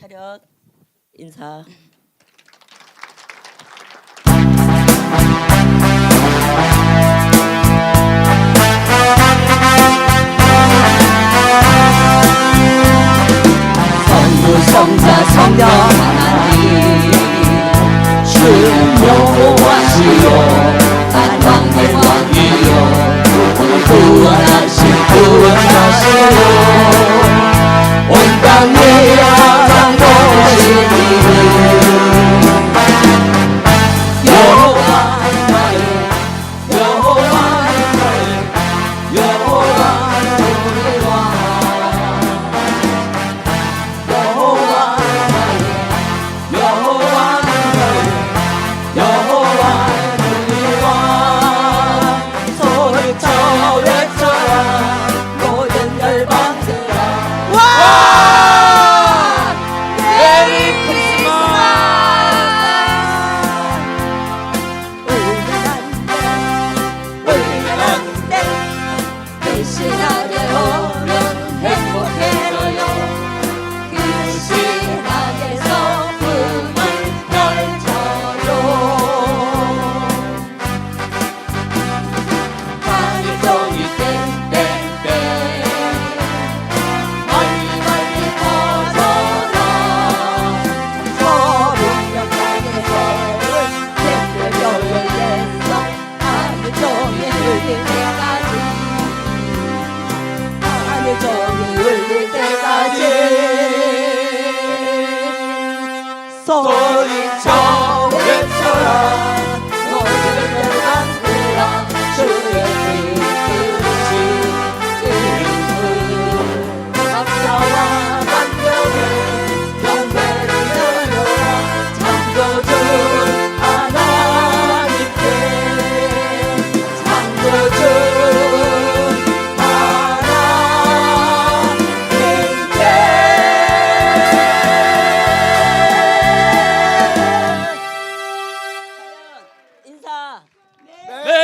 차렷. 인사. 성부 성자 성령 하나님 주 여호와 시 told it 써. Amen. Amen.